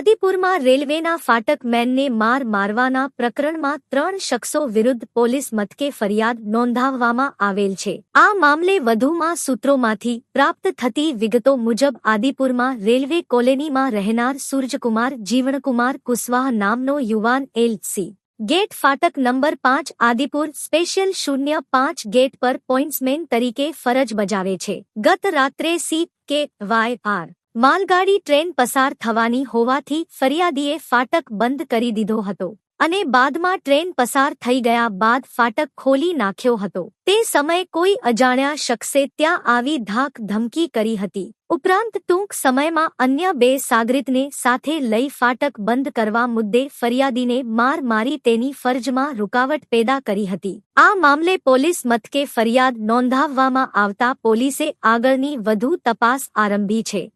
આદિપુરમાં રેલવેના ફાટક મેનને માર મારવાના પ્રકરણમાં ત્રણ શખ્સો વિરુદ્ધ પોલીસ મથકે ફરિયાદ નોંધાવવામાં આવેલ છે. આ મામલે વધુમાં સૂત્રોમાંથી પ્રાપ્ત થતી વિગતો મુજબ આદિપુરમાં રેલવે કોલોનીમાં રહેનાર સૂરજકુમાર, જીવણકુમાર કુશવાહ નામનો યુવાન એલસી. ગેટ ફાટક નંબર પાંચ આદિપુર સ્પેશિયલ શૂન્ય પાંચ ગેટ પર પોઇન્ટ્સમેન તરીકે ફરજ બજાવે છે. ગત રાત્રે સી કે વાય આર માલગાડી ટ્રેન પસાર થવાની હોવાથી ફરિયાદીએ ફાટક બંધ કરી દીધો હતો અને બાદમાં ટ્રેન પસાર થઈ ગયા બાદ ફાટક ખોલી નાખ્યો હતો. તે સમયે કોઈ અજાણ્યા શખ્સે ત્યાં આવી ધાક ધમકી કરી હતી. ઉપરાંત ટૂંક સમયમાં અન્ય બે સાગરિતને સાથે લઈ ફાટક બંધ કરવા મુદ્દે ફરિયાદીને માર મારી તેની ફરજમાં રૂકાવટ પેદા કરી હતી. આ મામલે પોલીસ મથકે ફરિયાદ નોંધાવવામાં આવતા પોલીસે આગળની વધુ તપાસ આરંભી છે.